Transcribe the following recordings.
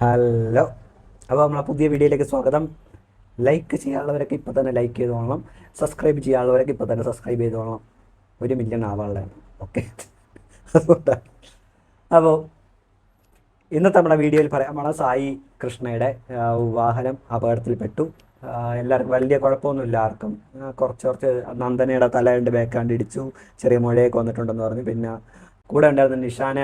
Hello. അപ്പോൾ നമ്മളെ പുതിയ വീഡിയോയിലേക്ക് സ്വാഗതം. ലൈക്ക് ചെയ്യാനുള്ളവരൊക്കെ ഇപ്പോൾ തന്നെ ലൈക്ക് ചെയ്തോളണം സബ്സ്ക്രൈബ് ചെയ്യാനുള്ളവരൊക്കെ ഇപ്പോൾ തന്നെ സബ്സ്ക്രൈബ് ചെയ്തോളണം ഒരു മില്യൺ ആവാനുള്ളതാണ് ഓക്കെ അപ്പോൾ ഇന്നത്തെ നമ്മുടെ വീഡിയോയിൽ പറയാം നമ്മളെ സായി കൃഷ്ണയുടെ വാഹനം അപകടത്തിൽപ്പെട്ടു. എല്ലാവർക്കും വലിയ കുഴപ്പമൊന്നുമില്ല. ആർക്കും കുറച്ച് കുറച്ച് നന്ദനയുടെ തലയുണ്ട് ബേക്കാണ്ട് ഇടിച്ചു ചെറിയ മുഴയൊക്കെ വന്നിട്ടുണ്ടെന്ന് പറഞ്ഞു. പിന്നെ കൂടെ ഉണ്ടായിരുന്ന നിഷാന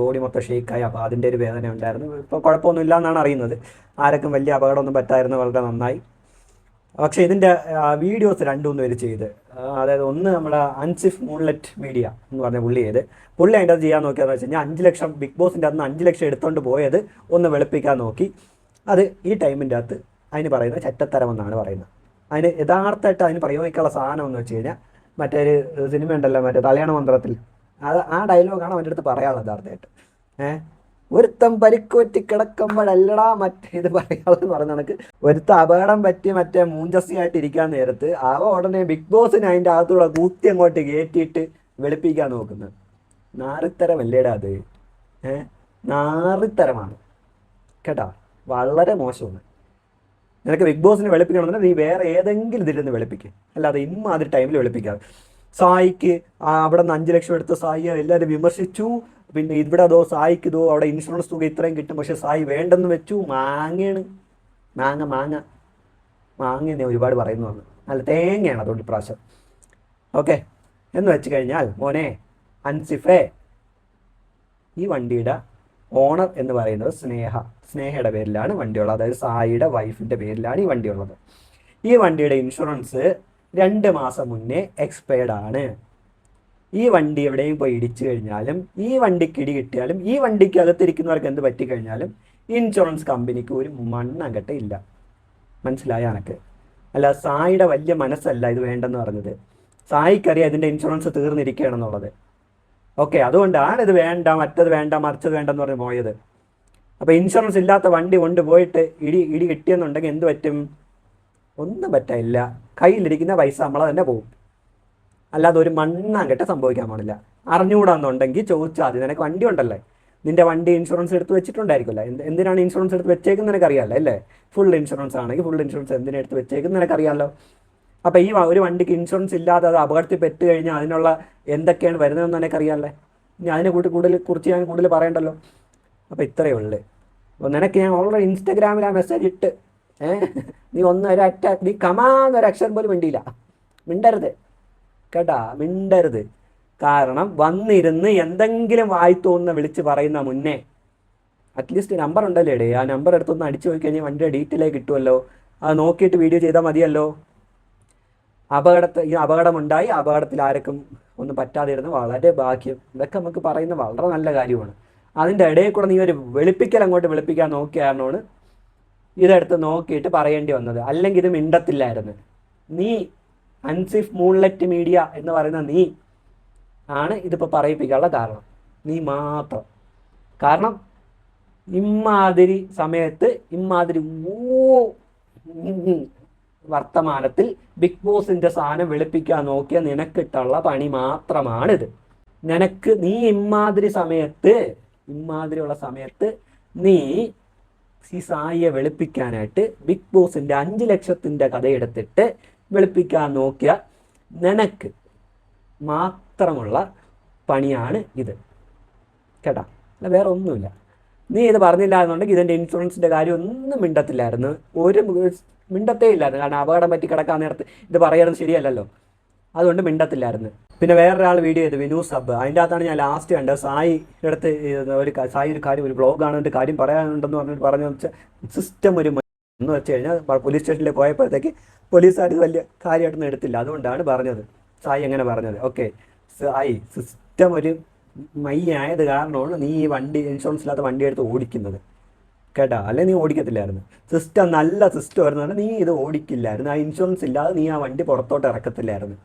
ബോഡി മൊത്തം ഷെയ്ക്കായി. അപ്പോൾ അതിന്റെ ഒരു വേദന ഉണ്ടായിരുന്നു. ഇപ്പോൾ കുഴപ്പമൊന്നുമില്ല എന്നാണ് അറിയുന്നത്. ആരൊക്കെ വലിയ അപകടമൊന്നും പറ്റായിരുന്നു. വളരെ നന്നായി. പക്ഷേ ഇതിന്റെ വീഡിയോസ് രണ്ടും പേര് ചെയ്ത്. അതായത് ഒന്ന് നമ്മുടെ അൻസിഫ് മൂൺലെറ്റ് മീഡിയ എന്ന് പറഞ്ഞ പുള്ളി ചെയ്ത്. പുള്ളി അതിന്റെ അത് ചെയ്യാൻ നോക്കിയെന്ന് വെച്ച് കഴിഞ്ഞാൽ അഞ്ച് ലക്ഷം ബിഗ് ബോസിന്റെ അന്ന് അഞ്ച് ലക്ഷം എടുത്തുകൊണ്ട് പോയത് ഒന്ന് വെളുപ്പിക്കാൻ നോക്കി. അത് ഈ ടൈമിന്റെ അകത്ത് അതിന് പറയുന്നത് ചറ്റത്തരമെന്നാണ് പറയുന്നത്. അതിന് യഥാർത്ഥമായിട്ട് അതിന് പ്രയോഗിക്കാനുള്ള സാധനം എന്ന് വെച്ച് കഴിഞ്ഞാൽ മറ്റേ ഒരു സിനിമ ഉണ്ടല്ലോ മറ്റേ തലയാണ മന്ത്രത്തിൽ. അത് ആ ഡയലോഗാണ് അവന്റെ അടുത്ത് പറയാനുള്ളത് യഥാർത്ഥമായിട്ട്. ഏഹ് ഒരുത്തം പരിക്കുപറ്റി കിടക്കുമ്പോഴല്ലടാ മറ്റേ ഇത് പറയാമെന്ന് പറഞ്ഞ കണക്ക്. ഒരുത്ത അപകടം പറ്റി മറ്റേ മൂഞ്ചസിയായിട്ട് ഇരിക്കാൻ നേരത്ത് അവ ഉടനെ ബിഗ് ബോസിന് അതിന്റെ അകത്തുള്ള കൂത്തി അങ്ങോട്ട് കയറ്റിയിട്ട് വെളുപ്പിക്കാൻ നോക്കുന്നത്. നാറിത്തരമല്ലേടാ അത്. ഏ? നാറിത്തരമാണ്. കേട്ടോ? വളരെ മോശമാണ്. നിനക്ക് ബിഗ് ബോസിനെ വെളുപ്പിക്കണമെന്നുണ്ടെങ്കിൽ നീ വേറെ ഏതെങ്കിലും നിന്ന് വെളുപ്പിക്കുക അല്ലാതെ ഇമ്മാതിരി ടൈമിൽ വെളുപ്പിക്കാതെ. സായിക്ക് അവിടെ നിന്ന് അഞ്ച് ലക്ഷം എടുത്ത സായി എല്ലാവരും വിമർശിച്ചു. പിന്നെ ഇവിടെ അതോ സായിക്ക് ഇതോ അവിടെ ഇൻഷുറൻസ് തുക ഇത്രയും കിട്ടും. പക്ഷെ സായി വേണ്ടെന്ന് വെച്ചു. മാങ്ങയാണ്. മാങ്ങ മാങ്ങ. മാങ്ങ എന്ന് ഒരുപാട് പറയുന്നു വന്നു നല്ല തേങ്ങയാണ് അതുകൊണ്ട് പ്രാവശ്യം ഓക്കെ. എന്ന് വെച്ച് കഴിഞ്ഞാൽ മോനെ അൻസിഫേ ഈ വണ്ടിയുടെ ഓണർ എന്ന് പറയുന്നത് സ്നേഹ. സ്നേഹയുടെ പേരിലാണ് വണ്ടിയുള്ളത്. അതായത് സായിയുടെ വൈഫിന്റെ പേരിലാണ് ഈ വണ്ടിയുള്ളത്. ഈ വണ്ടിയുടെ ഇൻഷുറൻസ് രണ്ട് മാസം മുന്നേ എക്സ്പയർഡ് ആണ്. ഈ വണ്ടി എവിടെയും പോയി ഇടിച്ചു കഴിഞ്ഞാലും ഈ വണ്ടിക്ക് ഇടി കിട്ടിയാലും ഈ വണ്ടിക്ക് അകത്തിരിക്കുന്നവർക്ക് എന്ത് പറ്റിക്കഴിഞ്ഞാലും ഇൻഷുറൻസ് കമ്പനിക്ക് ഒരു മണ്ണകട്ടെ ഇല്ല. മനസ്സിലായ എനക്ക് അല്ല സായിയുടെ വലിയ മനസ്സല്ല ഇത് വേണ്ടെന്ന് പറഞ്ഞത്. സായിക്കറിയാം ഇതിന്റെ ഇൻഷുറൻസ് തീർന്നിരിക്കുകയാണെന്നുള്ളത്. ഓക്കെ അതുകൊണ്ടാണ് ഇത് വേണ്ട മറ്റത് വേണ്ട മറിച്ചത് വേണ്ടെന്ന് പറഞ്ഞ് പോയത്. അപ്പോൾ ഇൻഷുറൻസ് ഇല്ലാത്ത വണ്ടി കൊണ്ടുപോയിട്ട് ഇടി ഇടി കിട്ടിയെന്നുണ്ടെങ്കിൽ എന്ത് പറ്റും? ഒന്നും പറ്റില്ല കയ്യിലിരിക്കുന്ന പൈസ നമ്മളെ തന്നെ പോകും അല്ലാതെ ഒരു മണ്ണാൻ കെട്ട സംഭവിക്കാൻ പാടില്ല. അറിഞ്ഞുകൂടാന്നുണ്ടെങ്കിൽ ചോദിച്ചാൽ നിനക്ക് വണ്ടി ഉണ്ടല്ലേ? നിന്റെ വണ്ടി ഇൻഷുറൻസ് എടുത്ത് വെച്ചിട്ടുണ്ടായിരിക്കുമല്ലോ? എന്ത് എന്തിനാണ് ഇൻഷുറൻസ് എടുത്ത് വെച്ചേക്കുന്നത് നിനക്കറിയാമല്ലോ അല്ലേ? ഫുൾ ഇൻഷുറൻസ് ആണെങ്കിൽ ഫുൾ ഇൻഷുറൻസ് എന്തിനാ എടുത്ത് വെച്ചേക്കുന്നത് നിനക്കറിയാമല്ലോ. അപ്പോൾ ഈ ഒരു വണ്ടിക്ക് ഇൻഷുറൻസ് ഇല്ലാതെ അത് അപകടത്തിൽ പെട്ട് കഴിഞ്ഞാൽ അതിനുള്ള എന്തൊക്കെയാണ് വരുന്നതെന്ന് നിനക്കറിയാമല്ലേ? ഞാൻ അതിനെ കൂട്ടി കൂടുതൽ കുറിച്ച് ഞാൻ കൂടുതൽ പറയണ്ടല്ലോ. അപ്പോൾ ഇത്രയേ ഉള്ളൂ. അപ്പോൾ നിനക്ക് ഞാൻ ഓൾറെഡി ഇൻസ്റ്റാഗ്രാമിൽ ആ മെസ്സേജ് ഇട്ട് ഏ? നീ ഒന്ന് ഒരു അറ്റ നീ കമാന്നൊരു അക്ഷരം പോലും മിണ്ടിയില്ല. മിണ്ടരുത്. കേട്ടാ? മിണ്ടരുത്. കാരണം വന്നിരുന്ന് എന്തെങ്കിലും വായി തോന്നുന്ന വിളിച്ച് പറയുന്ന മുന്നേ അറ്റ്ലീസ്റ്റ് നമ്പർ ഉണ്ടല്ലോ ഇടേ ആ നമ്പർ എടുത്തൊന്ന് അടിച്ചു പോയി കഴിഞ്ഞാൽ വണ്ടിയുടെ ഡീറ്റെയിലേക്ക് കിട്ടുമല്ലോ അത് നോക്കിയിട്ട് വീഡിയോ ചെയ്താൽ മതിയല്ലോ. അപകടത്തെ ഈ അപകടമുണ്ടായി. അപകടത്തിൽ ആർക്കും ഒന്നും പറ്റാതിരുന്ന് വളരെ ഭാഗ്യം. ഇതൊക്കെ നമുക്ക് പറയുന്ന വളരെ നല്ല കാര്യമാണ്. അതിന്റെ ഇടയിൽ കൂടെ നീ ഒരു വെളുപ്പിക്കൽ അങ്ങോട്ട് വെളുപ്പിക്കാൻ നോക്കിയാണോണ് ഇതെടുത്ത് നോക്കിയിട്ട് പറയേണ്ടി വന്നത്. അല്ലെങ്കിൽ ഇത് മിണ്ടത്തില്ലായിരുന്നു. നീ അൻസിഫ് മൂൺലെറ്റ് മീഡിയ എന്ന് പറയുന്ന നീ ആണ് ഇതിപ്പോൾ പറയിപ്പിക്കാനുള്ള കാരണം. നീ മാത്രം. കാരണം ഇമ്മാതിരി സമയത്ത് ഇമ്മാതിരി ഓ വർത്തമാനത്തിൽ ബിഗ് ബോസിന്റെ സാധനം വെളുപ്പിക്കാൻ നോക്കിയ നിനക്കിട്ടുള്ള പണി മാത്രമാണിത്. നിനക്ക് നീ ഇമ്മാതിരി സമയത്ത് ഇമ്മാതിരിയുള്ള സമയത്ത് നീ ഈ സായിയെ വെളുപ്പിക്കാനായിട്ട് ബിഗ് ബോസിന്റെ അഞ്ച് ലക്ഷത്തിന്റെ കഥയെടുത്തിട്ട് വെളുപ്പിക്കാൻ നോക്കിയ നിനക്ക് മാത്രമുള്ള പണിയാണ് ഇത്. കേട്ടാ? അല്ല വേറെ ഒന്നുമില്ല. നീ ഇത് പറഞ്ഞില്ല എന്നുണ്ടെങ്കിൽ ഇതിന്റെ ഇൻഷുറൻസിന്റെ കാര്യം ഒന്നും മിണ്ടത്തില്ലായിരുന്നു. ഒരു മിണ്ടത്തേ ഇല്ലായിരുന്നു കാരണം അപകടം പറ്റി കിടക്കാൻ നേരത്ത് ഇത് പറയുന്നത് ശരിയല്ലല്ലോ. അതുകൊണ്ട് മിണ്ടത്തില്ലായിരുന്നു. പിന്നെ വേറൊരാൾ വീഡിയോ ചെയ്ത് വിനു സബ്. അതിന്റെ അകത്താണ് ഞാൻ ലാസ്റ്റ് കണ്ടത്. സായി അടുത്ത് ഒരു സായി ഒരു കാര്യം ഒരു ബ്ലോഗാണ് ഒരു കാര്യം പറയാനുണ്ടെന്ന് പറഞ്ഞിട്ട് പറഞ്ഞു വെച്ചാൽ സിസ്റ്റം ഒരു എന്ന് വെച്ച് കഴിഞ്ഞാൽ പോലീസ് സ്റ്റേഷനിൽ പോയപ്പോഴത്തേക്ക് പോലീസുകാർ വലിയ കാര്യമായിട്ടൊന്നും എടുത്തില്ല. അതുകൊണ്ടാണ് പറഞ്ഞത്. സായി എങ്ങനെ പറഞ്ഞത്. ഓക്കെ സായി സിസ്റ്റം ഒരു മയ്യായത് കാരണമാണ് നീ ഈ വണ്ടി ഇൻഷുറൻസ് ഇല്ലാത്ത വണ്ടി എടുത്ത് ഓടിക്കുന്നത്. കേട്ടാ? അല്ലെ നീ ഓടിക്കത്തില്ലായിരുന്നു. സിസ്റ്റം നല്ല സിസ്റ്റം ആയിരുന്നു നീ ഇത് ഓടിക്കില്ലായിരുന്നു. ആ ഇൻഷുറൻസ് ഇല്ലാതെ നീ ആ വണ്ടി പുറത്തോട്ട് ഇറക്കത്തില്ലായിരുന്നു.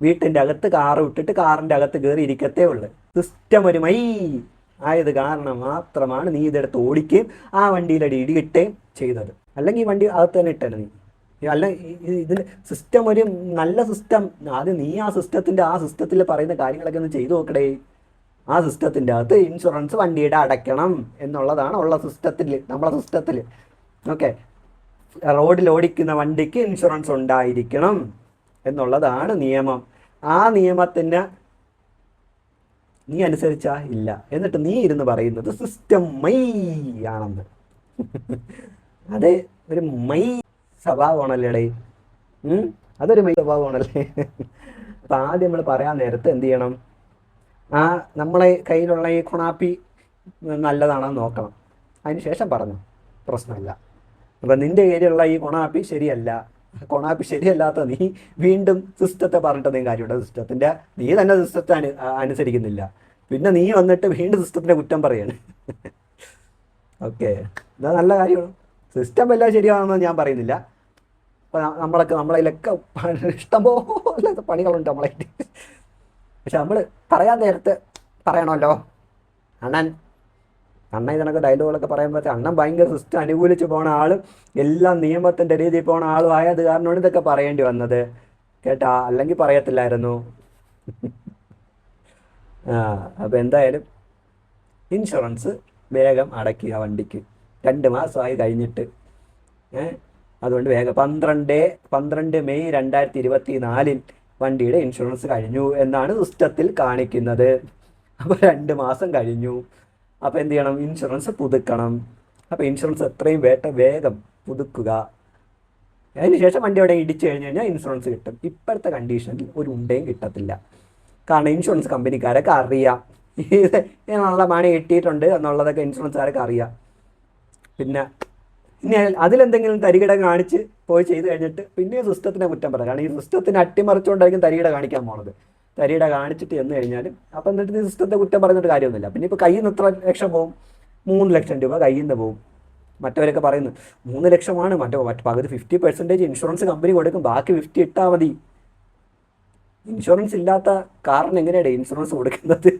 വീട്ടിന്റെ അകത്ത് കാറ് വിട്ടിട്ട് കാറിന്റെ അകത്ത് കയറി ഇരിക്കത്തേ ഉള്ളൂ. സിസ്റ്റം ഒരു മൈ ആയത് കാരണം മാത്രമാണ് നീ ഇതെടുത്ത് ഓടിക്കുകയും ആ വണ്ടിയിലടി ഇടികിട്ടുകയും ചെയ്തത്. അല്ലെങ്കിൽ ഈ വണ്ടി അകത്ത് തന്നെ ഇട്ടല്ലോ നീ. അല്ല ഇതിന് സിസ്റ്റം ഒരു നല്ല സിസ്റ്റം ആദ്യം നീ ആ സിസ്റ്റത്തിന്റെ ആ സിസ്റ്റത്തിൽ പറയുന്ന കാര്യങ്ങളൊക്കെ ഒന്ന് ചെയ്തു നോക്കടേ. ആ സിസ്റ്റത്തിന്റെ അകത്ത് ഇൻഷുറൻസ് വണ്ടിയുടെ അടയ്ക്കണം എന്നുള്ളതാണ് ഉള്ള സിസ്റ്റത്തിൽ നമ്മളെ സിസ്റ്റത്തിൽ ഓക്കെ റോഡിൽ ഓടിക്കുന്ന വണ്ടിക്ക് ഇൻഷുറൻസ് ഉണ്ടായിരിക്കണം. എന്നുള്ളതാണ് നിയമം. ആ നിയമത്തിന് നീ അനുസരിച്ചാ ഇല്ല. എന്നിട്ട് നീ ഇരുന്ന് പറയുന്നത് സിസ്റ്റം മൈ ആണെന്ന്. അത് ഒരു മൈ സ്വഭാവമാണല്ലേ? അതൊരു മൈ സ്വഭാവമാണല്ലേ? അപ്പം ആദ്യം നമ്മൾ പറയാൻ നേരത്ത് എന്ത് ചെയ്യണം? ആ നമ്മളെ കയ്യിലുള്ള ഈ കൊണാപ്പി നല്ലതാണെന്ന് നോക്കണം. അതിന് ശേഷം പറഞ്ഞു. പ്രശ്നമില്ല. അപ്പം നിന്റെ കയ്യിലുള്ള ഈ കൊണാപ്പി ശരിയല്ല. കൊണാപ്പി ശരിയല്ലാത്ത നീ വീണ്ടും സിസ്റ്റത്തെ പറഞ്ഞിട്ട് നീ കാര്യമുണ്ട്? സിസ്റ്റത്തിന്റെ നീ തന്നെ സിസ്റ്റത്തെ അനു അനുസരിക്കുന്നില്ല. പിന്നെ നീ വന്നിട്ട് വീണ്ടും സിസ്റ്റത്തിന്റെ കുറ്റം പറയാണ്. ഓക്കെ. ഇതാ നല്ല കാര്യമാണ്. സിസ്റ്റം എല്ലാം ശരിയാണെന്ന് ഞാൻ പറയുന്നില്ല. അപ്പം നമ്മളൊക്കെ നമ്മളതിലൊക്കെ ഇഷ്ടംപോലെ പണികളുണ്ട് നമ്മളായിട്ട്. പക്ഷെ നമ്മൾ പറയാൻ നേരത്തെ പറയണമല്ലോ. അണ്ണൻ അണ്ണൻ ഇതിനൊക്കെ ഡയലോഗുകളൊക്കെ പറയുമ്പോൾ അണ്ണൻ ഭയങ്കര സിസ്റ്റം അനുകൂലിച്ച് പോണ ആളും എല്ലാം നിയമത്തിന്റെ രീതിയിൽ പോണ ആളും ആയത് കാരണമാണ് ഇതൊക്കെ പറയേണ്ടി വന്നത്. കേട്ടാ? അല്ലെങ്കിൽ പറയത്തില്ലായിരുന്നു. ആ അപ്പം എന്തായാലും ഇൻഷുറൻസ് വേഗം അടയ്ക്കുക വണ്ടിക്ക്. രണ്ട് മാസമായി കഴിഞ്ഞിട്ട്. ഏഹ് അതുകൊണ്ട് വേഗം പന്ത്രണ്ട് പന്ത്രണ്ട് മെയ് രണ്ടായിരത്തി ഇരുപത്തി നാലിൽ വണ്ടിയുടെ ഇൻഷുറൻസ് കഴിഞ്ഞു എന്നാണ് സിസ്റ്റത്തിൽ കാണിക്കുന്നത്. അപ്പോൾ രണ്ട് മാസം കഴിഞ്ഞു. അപ്പോൾ എന്ത് ചെയ്യണം? ഇൻഷുറൻസ് പുതുക്കണം. അപ്പോൾ ഇൻഷുറൻസ് എത്രയും വേട്ട വേഗം പുതുക്കുക. അതിനുശേഷം വണ്ടി അവിടെ ഇടിച്ചു കഴിഞ്ഞ് കഴിഞ്ഞാൽ ഇൻഷുറൻസ് കിട്ടും. ഇപ്പോഴത്തെ കണ്ടീഷനിൽ ഒരു ഉണ്ടയും കിട്ടത്തില്ല. കാരണം ഇൻഷുറൻസ് കമ്പനിക്കാരൊക്കെ അറിയാം. ഇത് നല്ല മണി കിട്ടിയിട്ടുണ്ട് എന്നുള്ളതൊക്കെ ഇൻഷുറൻസുകാരൊക്കെ അറിയാം. പിന്നെ ഇനി അതിലെന്തെങ്കിലും തരികിട കാണിച്ച് പോയി ചെയ്ത് കഴിഞ്ഞിട്ട് പിന്നെ സിസ്റ്റത്തിനെ കുറ്റം പറയാം. കാരണം ഈ സിസ്റ്റത്തിനെ അട്ടിമറിച്ചുകൊണ്ടായിരിക്കും തരികിട കാണിക്കാൻ പോണത്. തരികിട കാണിച്ചിട്ട് ചെന്ന് കഴിഞ്ഞാലും അപ്പം എന്നിട്ട് സിസ്റ്റത്തെ കുറ്റം പറഞ്ഞിട്ട് കാര്യമൊന്നുമില്ല. പിന്നെ ഇപ്പോൾ കയ്യിൽ നിന്ന് എത്ര ലക്ഷം പോകും മൂന്ന് ലക്ഷം രൂപ കയ്യിൽ നിന്ന് പോവും. മറ്റവരൊക്കെ പറയുന്നു മൂന്ന് ലക്ഷമാണ് മറ്റേ പകുതി ഫിഫ്റ്റി പെർസെന്റേജ് ഇൻഷുറൻസ് കമ്പനി കൊടുക്കും ബാക്കി ഫിഫ്റ്റി ഇട്ടാൽ മതി. ഇൻഷുറൻസ് ഇല്ലാത്ത കാറിന് എങ്ങനെയാണ് ഇൻഷുറൻസ് കൊടുക്കുന്നത്?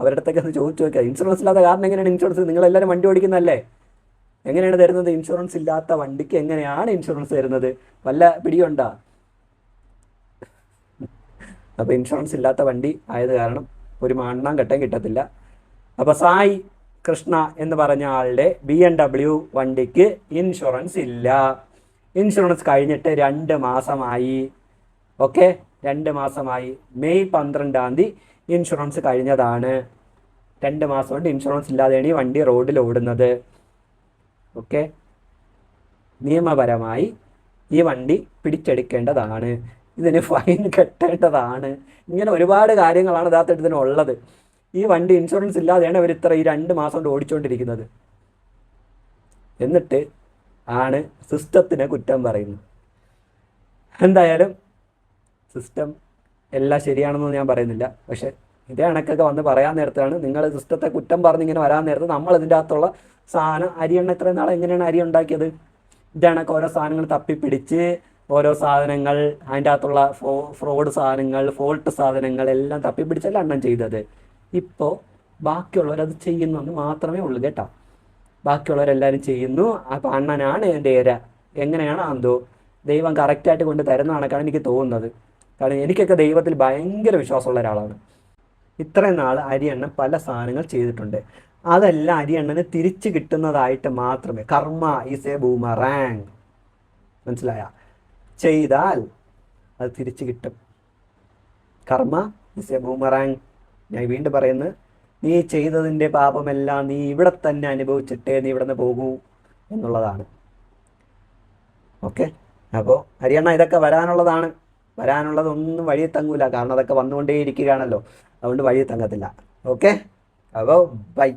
അവരുടെ അടുത്തൊക്കെ ഒന്ന് ചോദിച്ചു നോക്കുക ഇൻഷുറൻസ് ഇല്ലാത്ത കാറിന് എങ്ങനെയാണ് ഇൻഷുറൻസ് നിങ്ങളെല്ലാവരും വണ്ടി ഓടിക്കുന്നതല്ലേ? എങ്ങനെയാണ് തരുന്നത്? ഇൻഷുറൻസ് ഇല്ലാത്ത വണ്ടിക്ക് എങ്ങനെയാണ് ഇൻഷുറൻസ് തരുന്നത്? വല്ല പിടിയുണ്ടോ? അപ്പോൾ ഇൻഷുറൻസ് ഇല്ലാത്ത വണ്ടി ആയത് കാരണം ഒരു മണ്ണാം ഘട്ടം കിട്ടത്തില്ല. അപ്പോൾ സായി കൃഷ്ണ എന്ന് പറഞ്ഞ ആളുടെ ബി എം ഡബ്ല്യു വണ്ടിക്ക് ഇൻഷുറൻസ് ഇല്ല. ഇൻഷുറൻസ് കഴിഞ്ഞിട്ട് രണ്ട് മാസമായി. ഓക്കെ രണ്ട് മാസമായി. മെയ് പന്ത്രണ്ടാം തീയതി ഇൻഷുറൻസ് കഴിഞ്ഞതാണ്. രണ്ട് മാസം കൊണ്ട് ഇൻഷുറൻസ് ഇല്ലാതെയാണ് ഈ വണ്ടി റോഡിൽ ഓടുന്നത്. ഓക്കെ നിയമപരമായി ഈ വണ്ടി പിടിച്ചെടുക്കേണ്ടതാണ്. ഇതിന് ഫൈൻ കെട്ടേണ്ടതാണ്. ഇങ്ങനെ ഒരുപാട് കാര്യങ്ങളാണ് യഥാർത്ഥത്തിൽ ഇതിനുള്ളത്. ഈ വണ്ടി ഇൻഷുറൻസ് ഇല്ലാതെയാണ് ഇവർ ഇത്ര ഈ രണ്ട് മാസം കൊണ്ട് ഓടിച്ചുകൊണ്ടിരിക്കുന്നത് എന്നിട്ട് ആണ് സിസ്റ്റത്തിനെ കുറ്റം പറയുന്നത്. എന്തായാലും സിസ്റ്റം എല്ലാം ശരിയാണെന്ന് ഞാൻ പറയുന്നില്ല. പക്ഷേ ഇതേ കണക്കൊക്കെ വന്ന് പറയാൻ നേരത്താണ് നിങ്ങൾ സിസ്റ്റത്തെ കുറ്റം പറഞ്ഞിങ്ങനെ വരാൻ നേരത്ത് നമ്മൾ ഇതിന്റെ അകത്തുള്ള സാധനം അരിയെണ്ണ ഇത്രയും നാളെ എങ്ങനെയാണ് അരി ഉണ്ടാക്കിയത്? ഇതേ കണക്ക് ഓരോ സാധനങ്ങൾ തപ്പിപ്പിടിച്ച് ഓരോ സാധനങ്ങൾ അതിന്റെ അകത്തുള്ള ഫോ ഫ്രോഡ് സാധനങ്ങൾ ഫോൾട്ട് സാധനങ്ങൾ എല്ലാം തപ്പിപ്പിടിച്ചല്ല എണ്ണം ചെയ്തത്. ഇപ്പോൾ ബാക്കിയുള്ളവരത് ചെയ്യുന്നു എന്ന് മാത്രമേ ഉള്ളൂ കേട്ടോ. ബാക്കിയുള്ളവരെല്ലാവരും ചെയ്യുന്നു. അപ്പം അണ്ണനാണ് എന്റെ ഇര. എങ്ങനെയാണ് എന്തോ ദൈവം കറക്റ്റായിട്ട് കൊണ്ട് തരുന്നതാണ് കാരണം എനിക്ക് തോന്നുന്നത്. കാരണം എനിക്കൊക്കെ ദൈവത്തിൽ ഭയങ്കര വിശ്വാസമുള്ള ഒരാളാണ്. ഇത്രയും നാൾ അരിയണ്ണൻ പല സാധനങ്ങൾ ചെയ്തിട്ടുണ്ട്. അതെല്ലാം അരിയണ്ണന് തിരിച്ചു കിട്ടുന്നതായിട്ട് മാത്രമേ. കർമ്മ ഈസ് എ ബൂമറാങ് മനസ്സിലായ? ചെയ്താൽ അത് തിരിച്ചു കിട്ടും. കർമ്മ ഇസ് എ ബൂമറാങ്. ഞാൻ വീണ്ടും പറയുന്നു നീ ചെയ്തതിന്റെ പാപമെല്ലാം നീ ഇവിടെ തന്നെ അനുഭവിച്ചിട്ടേ നീ ഇവിടെ നിന്ന് പോകൂ എന്നുള്ളതാണ്. ഓക്കെ? അപ്പോൾ ഹരിയണ്ണ ഇതൊക്കെ വരാനുള്ളതാണ്. വരാനുള്ളതൊന്നും വഴി തങ്ങൂല. കാരണം അതൊക്കെ വന്നുകൊണ്ടേ ഇരിക്കുകയാണല്ലോ അതുകൊണ്ട് വഴി തങ്ങത്തില്ല. ഓക്കെ? അപ്പോൾ ബൈ.